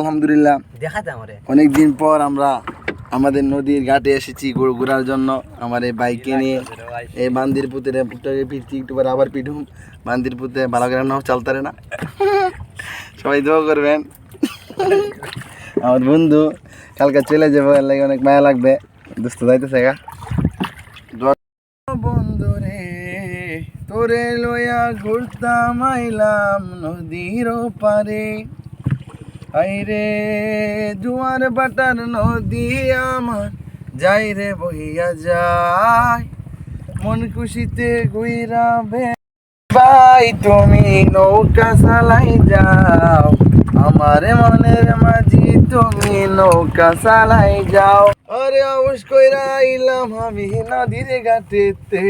আলহামদুলিল্লাহ। অনেক দিন পর আমরা আমাদের নদীর ঘাটে এসেছি ঘুর- ঘোরার জন্য। আমার এই বাইকে নিয়ে এই বান্দির পুতের পুত্রকে পিটছি একটু পরে আবার পিঠুম বান্দির পুতে ভালো করে নাও চালতারে না। সবাই দোয়া করবেন। আমার বন্ধু কালকে চলে যাব এর লাগে অনেক মায়া লাগবে। দুস্থ যাইতেছে গা। বন্ধু রে তোরে লইয়া ঘুরতাম আইলাম নদীর পারে আইরে জুয়ার বাটার নদী আমার যাই রে বইয়া যায় মন খুশিতে গুইরা বে ভাই তুমি নৌকা চালাই যাও। আমার মনের মাঝি তুমি নৌকা চালাই যাও। আরে আউস কইরা আইলাম আমি নদীর ঘাটেতে।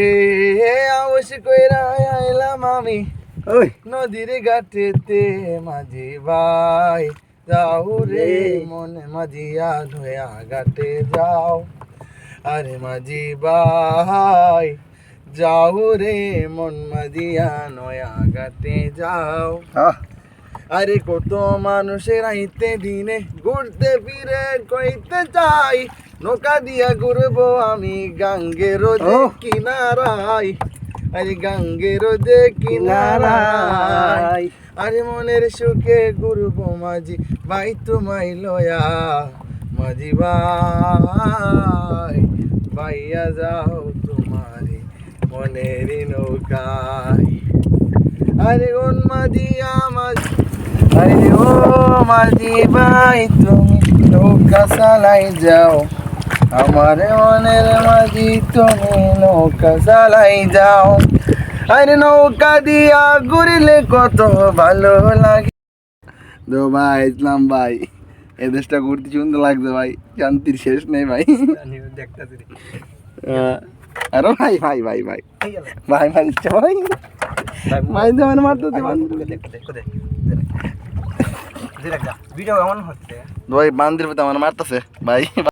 আউস কইরা আইলাম আমি ওই। নদীর ঘাটেতে। মাঝি ভাই যাও রে মনে মাঝিয়া ধোয়া ঘাটে যাও। আরে মাঝি ভাই যাও রে মন মাঝিয়া নয়া ঘাটে যাও। আরে কত মানুষের আইতে দিনে ঘুরতে ফিরে কইতে চাই। নৌকা দিয়া ঘুরবো আমি গাঙ্গে গাঙ্গের কিনারায়। আরে গাঙ্গের যে কিনারায়। আরে মনের সুখে ঘুরবো মাঝি ভাই তোমায় লয়া মাঝি ভাই। ভাইয়া যাও তোমারে মনের নৌকায়। আরে কোন মাঝি আরে ও মাঝি ভাই, তুমি নৌকা চালাই যাও। আমার মনের মাঝি, তুমি নৌকা চালাই যাও। আরে নৌকা দিয়া ঘুরিলে কত ভালো লাগে দো ভাই ইসলাম ভাই এ দেশটা ঘুরতে সুন্দর লাগছে ভাই শান্তির শেষ নেই ভাই আরে ভাই ভাই ভাই ভাই ভাই মারিচ্ছে ভাই ভাই দেবেন মারতে ভাই বান্দির প্রতি আমার মারতেছে ভাই